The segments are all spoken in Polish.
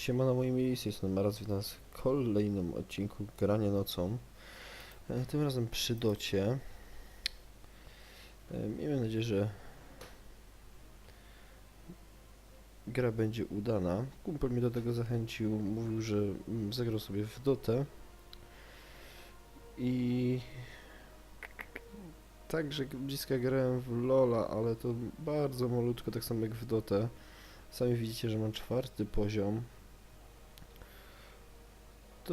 Siemano moi miejscu, jestem Maraz, witam was w kolejnym odcinku Grania Nocą. E, Tym razem przy docie. E, Miejmy nadzieję, że gra będzie udana. Kumpel mnie do tego zachęcił, mówił, że mm, zagrał sobie w dotę. I także bliska grałem w Lola, ale to bardzo malutko, tak samo jak w dotę. Sami widzicie, że mam czwarty poziom.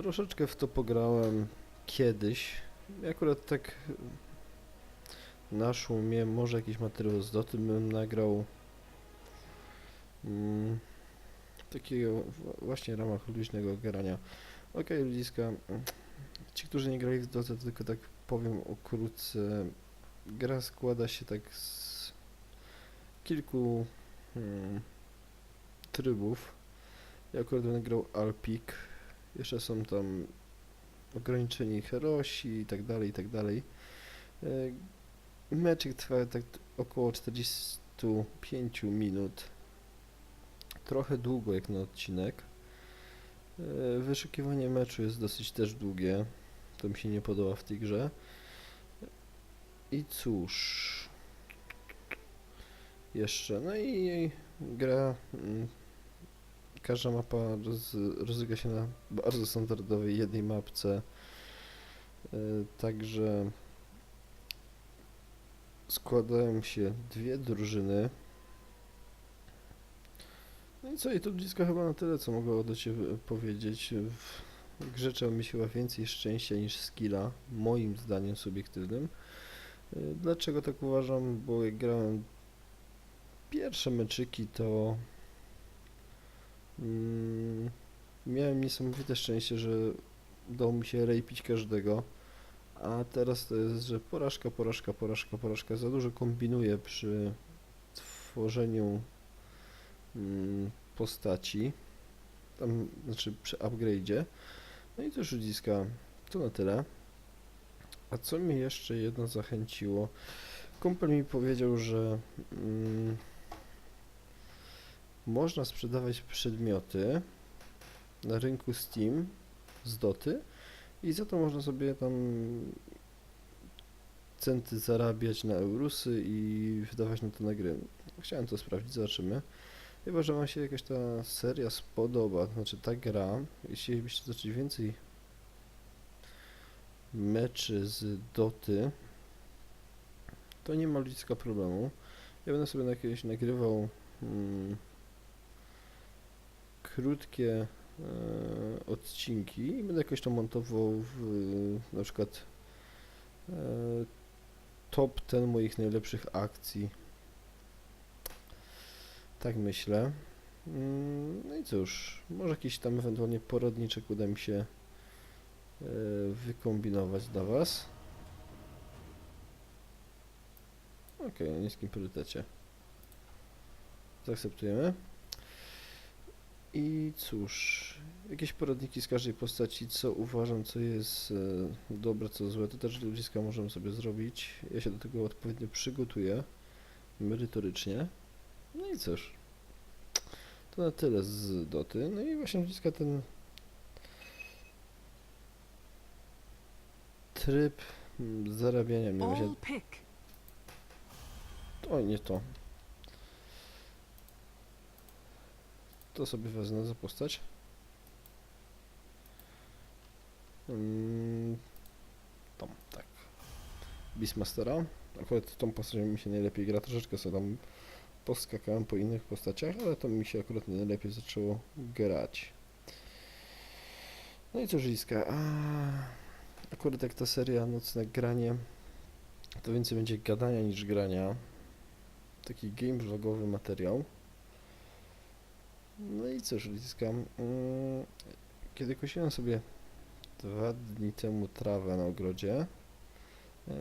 Troszeczkę w to pograłem kiedyś. Akurat tak naszło mnie, może jakiś materiał z doty bym nagrał. Mm, takiego właśnie w ramach luźnego grania. Okej, ludziska. Ci, którzy nie grali w dotę, tylko tak powiem okrótce. Gra składa się tak z kilku hmm, trybów. Ja akurat będę grał Alpik. Jeszcze są tam ograniczeni herosi i tak dalej, i tak dalej. E, Meczek trwa tak około 45 minut. Trochę długo jak na odcinek. E, Wyszukiwanie meczu jest dosyć też długie. To mi się nie podoba w tej grze. I cóż. Jeszcze. No i gra. Każda mapa roz, rozryga się na bardzo standardowej jednej mapce. E, Także składają się dwie drużyny. No i co, i to blisko chyba na tyle, co mogę do Ciebie powiedzieć. W grze trzeba mieć chyba więcej szczęścia niż skilla, moim zdaniem subiektywnym. E, Dlaczego tak uważam? Bo jak grałem pierwsze meczyki, to miałem niesamowite szczęście, że udało mi się rejpić każdego, a teraz to jest, że porażka, porażka, porażka, porażka. Za dużo kombinuję przy tworzeniu mm, postaci, tam, znaczy przy upgrade'zie. No i też ludziska, to na tyle. A co mnie jeszcze jedno zachęciło? Kumpel mi powiedział, że mm, można sprzedawać przedmioty na rynku Steam z doty i za to można sobie tam centy zarabiać na eurusy i wydawać na to na gry. Chciałem to sprawdzić, zobaczymy. Chyba, że Wam się jakaś ta seria spodoba, znaczy ta gra, jeśli chcielibyście zobaczyć więcej meczy z doty, to nie ma ludzka problemu. Ja będę sobie na jakieś nagrywał mm, krótkie e, odcinki i będę jakoś to montował w na przykład e, top ten moich najlepszych akcji. Tak myślę. Mm, No i cóż, może jakiś tam ewentualnie poradniczek uda mi się e, wykombinować dla Was. Okej, na niskim priorytecie. Zaakceptujemy. I cóż, jakieś poradniki z każdej postaci, co uważam, co jest e, dobre, co złe, to też ludziska możemy sobie zrobić. Ja się do tego odpowiednio przygotuję, merytorycznie. No i cóż, to na tyle z doty. No i właśnie ludziska ten tryb mm, zarabiania mnie właśnie... Oj, nie to. To sobie wezmę za postać. Mm, tą, tak. Beastmastera. Akurat tą postacią mi się najlepiej gra. Troszeczkę sobie tam poskakałem po innych postaciach, ale to mi się akurat najlepiej zaczęło grać. No i cóż, Liska. A, akurat jak ta seria Nocne Granie, to więcej będzie gadania niż grania taki game vlogowy materiał. No i cóż, ludziskam. Mm, Kiedy kosiłem sobie dwa dni temu trawę na ogrodzie, e,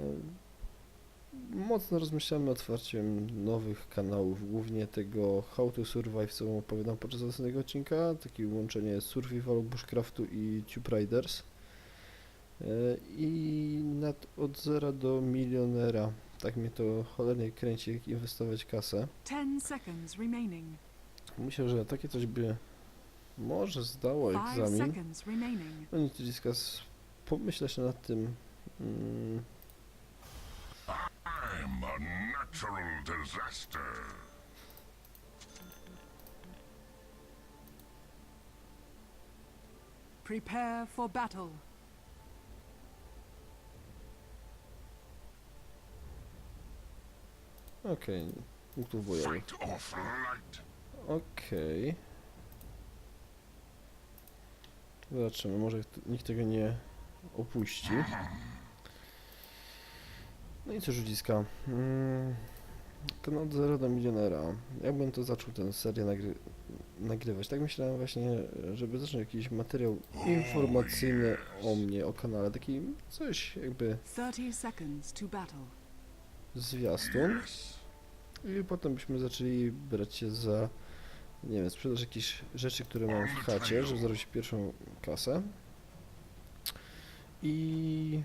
mocno rozmyślałem nad otwarciem nowych kanałów, głównie tego How to Survive, co opowiadam podczas ostatniego odcinka, takie łączenie survivalu, bushcraftu i Tube Riders. E, I nad, od zera do milionera. Tak mnie to cholernie kręci, jak inwestować kasę. 10 seconds remaining. Myślę, że takie coś by może zdało egzamin. No nic, Ludziska, s- pomyślę się nad tym. Mm. Prepare for battle. Okej, punktów bojowych. Okej. Zobaczymy, może nikt tego nie opuści. No i cóż, ludziska. Mm, ten od zera do milionera. Jakbym to zaczął tę serię nagry nagrywać? Tak myślałem właśnie, żeby zacząć jakiś materiał informacyjny o mnie, o kanale. Taki coś jakby 30 seconds to battle. zwiastun. I potem byśmy zaczęli brać się za, nie wiem, sprzedaż jakichś rzeczy, które mam w chacie, żeby zarobić pierwszą kasę. I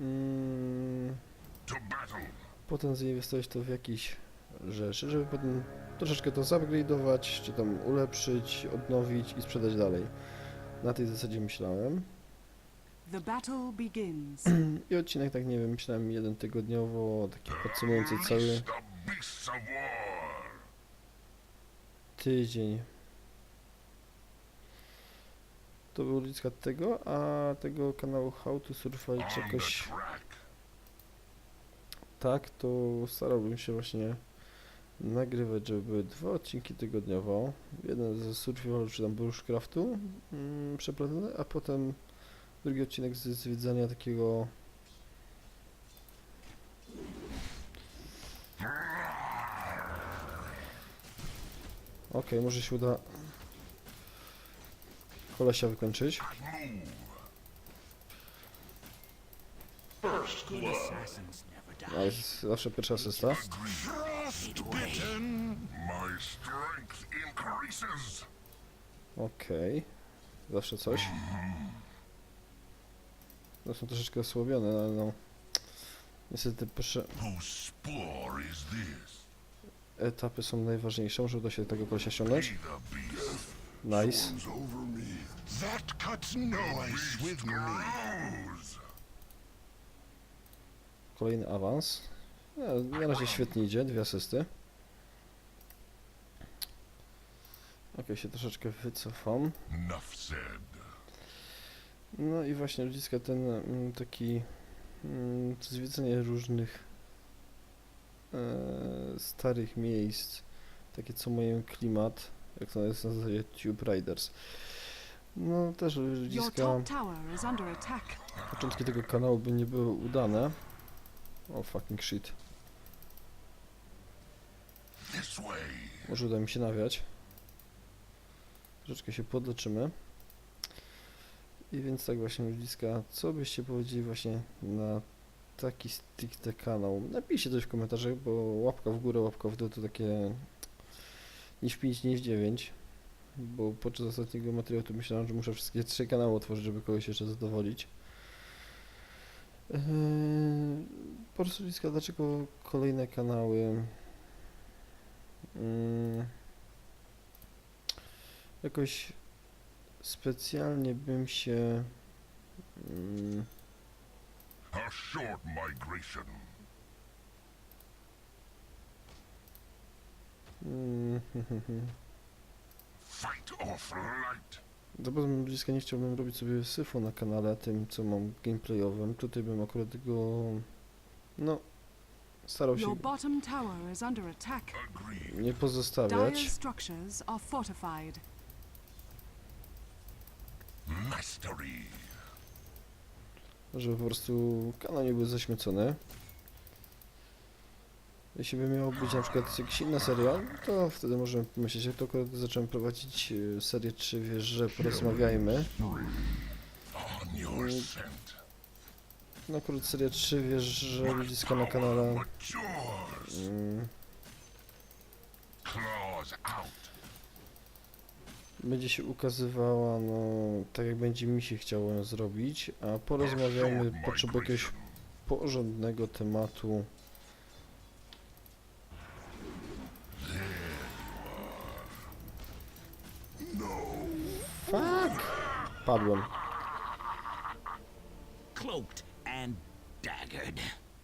mm, To battle. potem zainwestować to w jakieś rzeczy, żeby potem troszeczkę to zupgrade'ować, czy tam ulepszyć, odnowić i sprzedać dalej. Na tej zasadzie myślałem. The battle begins. I odcinek, tak nie wiem, myślałem jeden tygodniowo, taki podsumowujący cały tydzień. To był ludzka tego, a tego kanału How to Survive track. tak, to starałbym się właśnie nagrywać, żeby były dwa odcinki tygodniowo. Jeden ze survivalu czy tam bushcraftu mm, przeprowadzony, a potem drugi odcinek z zwiedzania takiego Okej, może się uda kolesia wykończyć. Move. A jest zawsze pierwsza asysta. Okej. Zawsze coś. No są troszeczkę osłabione, ale no... Niestety pierwsze Whose spore? Etapy są najważniejsze. Może uda się tego kolesia ściągnąć. Nice. Kolejny awans. Na razie świetnie idzie, dwie asysty. Okej, się troszeczkę wycofam. No i właśnie ludziska ten mm, taki mm, zwiedzanie różnych e, starych miejsc, takie co mają klimat, jak to jest na zasadzie Tube Riders. No też ludziska, początki tego kanału by nie były udane. O fucking shit. This way. Może uda mi się nawiać. Troszeczkę się podleczymy. I więc tak właśnie ludziska, co byście powiedzieli właśnie na taki stricte kanał? Napiszcie coś w komentarzach, bo łapka w górę, łapka w dół to takie nie w 5, nie w 9. Bo podczas ostatniego materiału to myślałem, że muszę wszystkie trzy kanały otworzyć, żeby kogoś jeszcze zadowolić. Eee, po prostu ludziska, dlaczego kolejne kanały? Mm, jakoś specjalnie bym się mm, A short migration. Fight or flight. Dobra, bliska nie chciałbym robić sobie syfu na kanale tym, co mam gameplayowym. Tutaj bym akurat go, no, starał się Your bottom tower is under attack. Agreed. nie Dire pozostawiać. structures are fortified. Mastery. Żeby po prostu kanał nie był zaśmiecony. Jeśli by miało być na przykład jakaś inna seria, to wtedy możemy pomyśleć, jak akurat zacząłem prowadzić e, serię 3 Wieże, porozmawiajmy. On your Mm. scent. No akurat seria 3 Wieże ludziska na kanale mm. Będzie się ukazywała, no tak jak będzie mi się chciało ją zrobić, a porozmawiajmy, Short potrzebuję jakiegoś porządnego tematu. Fuck! Padłem.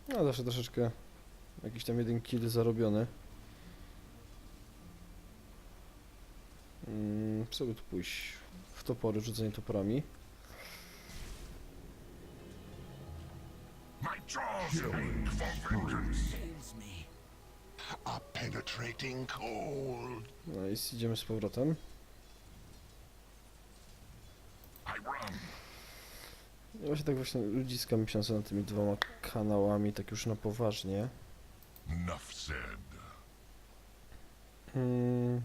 No zawsze troszeczkę jakiś tam jeden kill zarobiony. By tu pójść? W topory, rzucenie toporami. My jaws ache for vengeance. Kills me. A penetrating cold. No i idziemy z powrotem. I run. I właśnie tak właśnie ludziska myśląc nad tymi dwoma kanałami, tak już na poważnie. Enough said. Mm.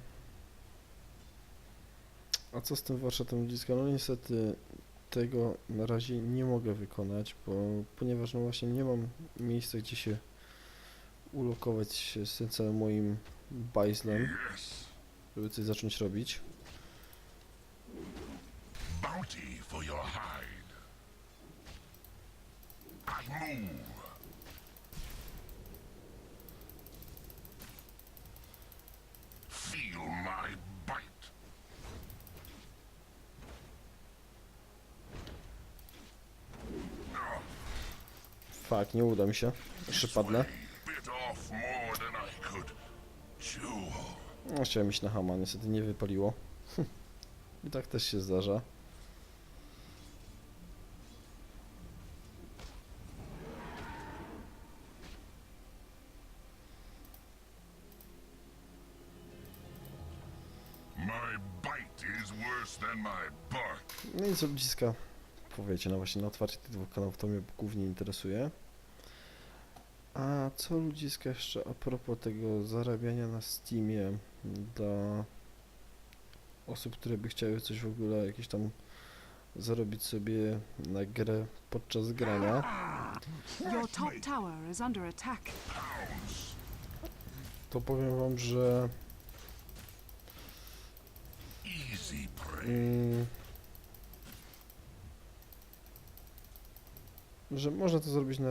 A co z tym warsztatem ludziska? No niestety tego na razie nie mogę wykonać, bo ponieważ no właśnie nie mam miejsca, gdzie się ulokować z tym całym moim bajzlem, żeby coś zacząć robić. Bounty for your hide. I move. Feel my Fak, nie uda mi się. Jeszcze padnę. No, chciałem iść na hama, niestety nie wypaliło. I tak też się zdarza. No i co ludziska, powiecie, no właśnie na otwarcie tych dwóch kanałów to mnie głównie interesuje. A co ludziska jeszcze a propos tego zarabiania na Steamie dla osób, które by chciały coś w ogóle jakieś tam zarobić sobie na grę podczas grania. Your top tower is under attack. To powiem wam, że Easy prey. mm, że można to zrobić na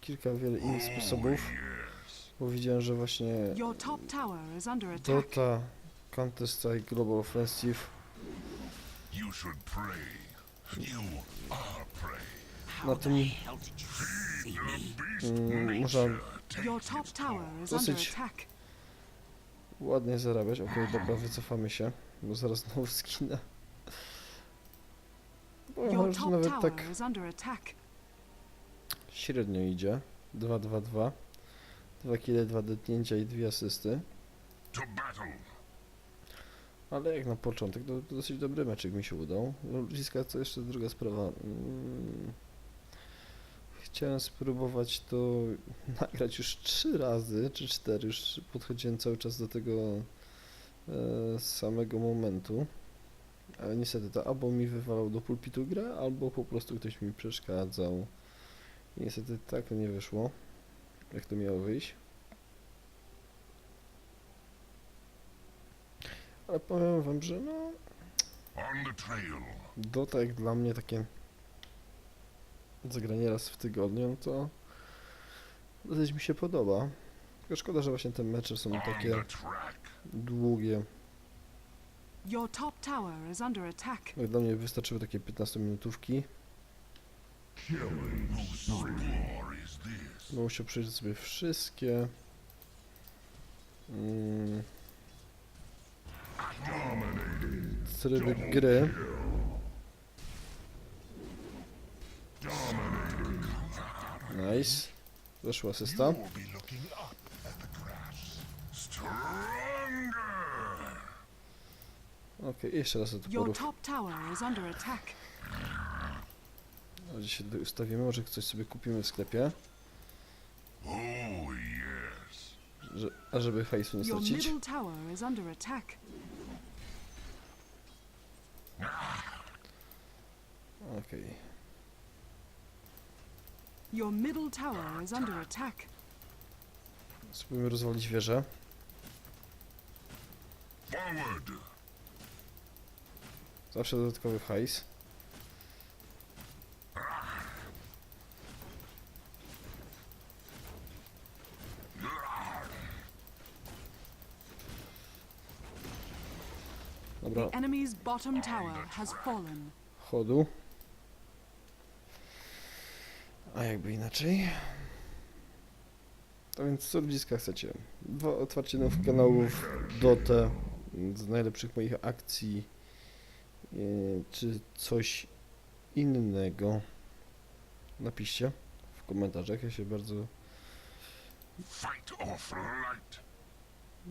kilka wiele innych sposobów, bo widziałem, że właśnie. Dota, Counter-Strike Global Offensive You should pray. You are prey. How Na tym? Beast mm, można Dosyć. ładnie zarabiać. Okej, dobra, wycofamy się, bo zaraz znowu Your że top nawet tower tak is under attack. Średnio idzie. 2-2-2. 2 kile, 2 dotknięcia i 2 asysty. Ale jak na początek, to, dosyć dobry meczek mi się udał. Ludziska, to jeszcze druga sprawa. Mm, Chciałem spróbować to nagrać już trzy razy, czy cztery, już podchodziłem cały czas do tego e, samego momentu. Ale niestety to albo mi wywalał do pulpitu grę, albo po prostu ktoś mi przeszkadzał. Niestety tak nie wyszło, jak to miało wyjść. Ale powiem wam, że no, jak dla mnie takie zagranie raz w tygodniu, no to dosyć mi się podoba. Tylko szkoda, że właśnie te mecze są takie długie. Jak dla mnie wystarczyły takie 15 minutówki. Bo musiał przejrzeć sobie wszystkie mm, tryby gry. Nice. Weszła asysta. You will be looking up at Gdzie się ustawimy, może coś sobie kupimy w sklepie, że, a żeby hajsu nie stracić. Okej. Your middle tower is under attack. Spróbujmy rozwalić wieżę. Zawsze dodatkowy hajs. Enemy's bottom tower has fallen. chodu. A jakby inaczej? A więc co ludziska chcecie? Dwa otwarcie nowych kanałów, Dotę, z najlepszych moich akcji, yy, czy coś innego? Napiszcie w komentarzach, ja się bardzo Fight off light.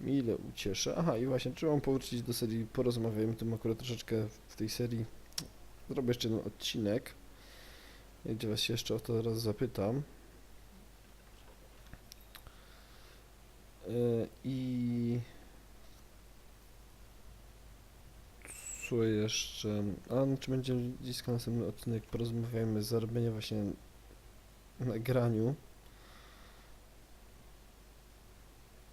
Mile ucieszę. Aha, i właśnie, czy mam powrócić do serii Porozmawiajmy, to akurat troszeczkę w tej serii zrobię jeszcze jeden odcinek, gdzie was jeszcze o to raz zapytam. Yy, I co jeszcze? A czy będzie dziś następny odcinek Porozmawiajmy z zarobienia właśnie na graniu.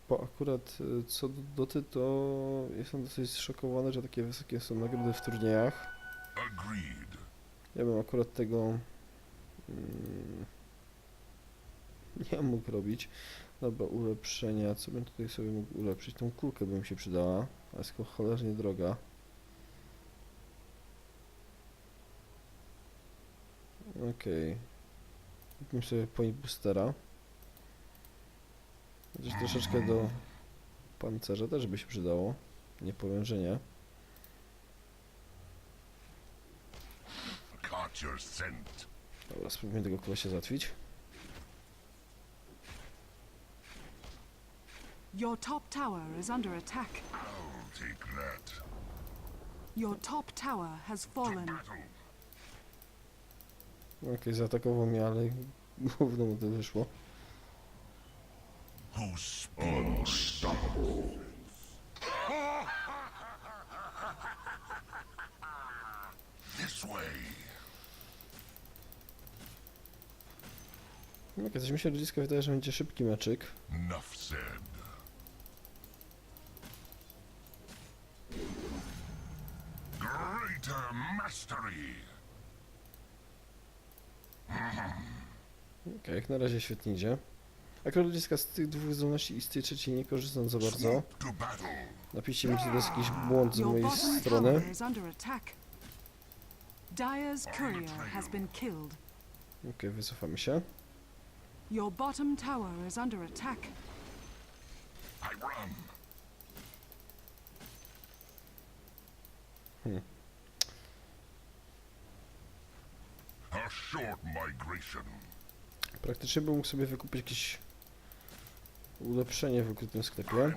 Bo akurat y, co do Doty, to jestem dosyć zszokowany, że takie wysokie są nagrody w turniejach. Ja bym akurat tego mm, nie mógł robić. Dobra, ulepszenia. Co bym tutaj sobie mógł ulepszyć? Tą kulkę by mi się przydała, ale jest cholernie droga. Okej. Kupimy sobie point boostera. Chociaż troszeczkę do pancerza też by się przydało. Nie powiem, że nie. Dobra, spróbujmy tego kolesia załatwić. Your top tower is under attack. I'll take that. Your top tower has fallen. Okej, zaatakował mnie, ale gówno mu to wyszło. Who's unstoppable? this way. Coś mi się ludziska wydaje, że będzie szybki meczyk. Enough. Greater mastery. Okej, jak na razie świetnie idzie. Akurat ludziska z tych dwóch zdolności i z tej trzeciej nie korzystam za bardzo. Napiszcie mi, czy to jest jakiś błąd z mojej strony. tower is under attack. Dyer's courier has been killed. Okej, wycofamy się. Your bottom tower is under attack. I run. A short migration. Praktycznie bym mógł sobie wykupić jakieś ulepszenie w ukrytym sklepie.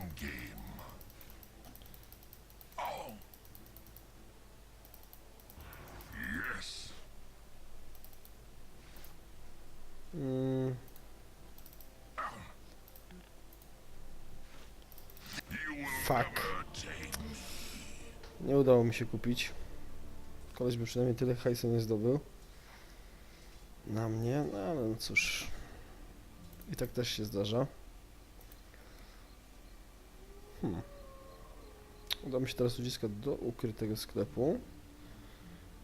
Mm, Fuck. nie udało mi się kupić. Koleś by przynajmniej tyle hajsu nie zdobył. Na mnie, no ale no cóż. I tak też się zdarza. Hmm. Uda mi się teraz uciskać do ukrytego sklepu.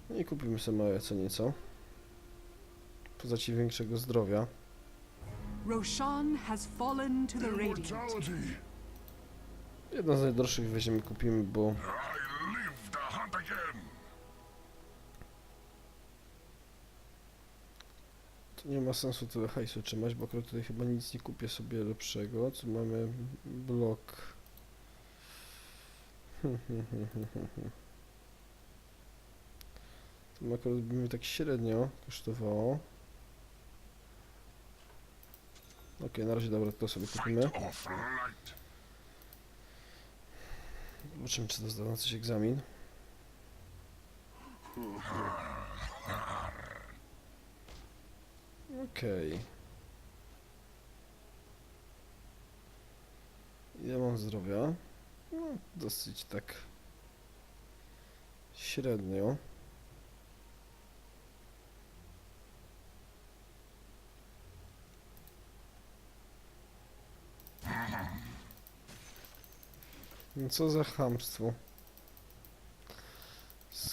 No i kupimy sobie małe co nieco. Poza ci większego zdrowia. Roshan has fallen to the Radiant. Jedno z najdroższych weźmiemy, kupimy, bo to nie ma sensu tyle hajsu trzymać, bo akurat tutaj chyba nic nie kupię sobie lepszego. Co mamy? Blok. To akurat by mi tak średnio kosztowało. Okej, na razie dobra, to sobie kupimy. Zobaczymy, czy to zda na coś egzamin. Okej. Ile mam zdrowia? No, dosyć tak średnio. No co za. S-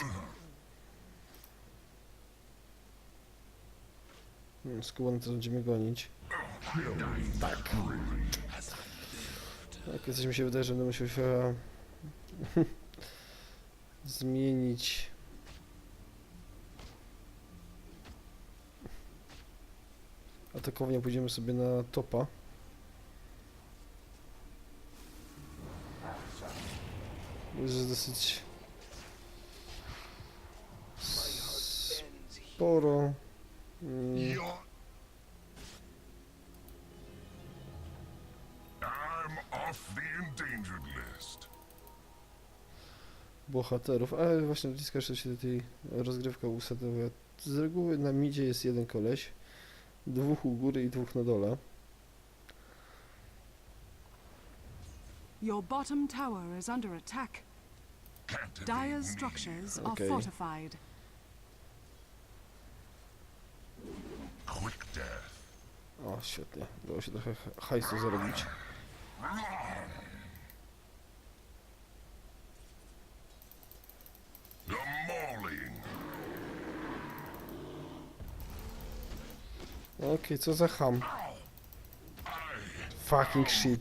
Hmm, Skubany to będziemy gonić. Tak. Tak, coś mi się wydaje, że będę musiał się zmienić. Atakownia pójdziemy sobie na topa. Jest dosyć sporo. Mm, bohaterów, ale właśnie bliska jeszcze się tej rozgrywka usadowia. Z reguły na midzie jest jeden koleś, dwóch u góry i dwóch na dole. Your bottom tower is under attack. Me. structures are Okay. fortified. Quick death. O, świetnie. Dało się trochę ha- hajsu zarobić. The mauling. Okej, co za ham. Fucking shit.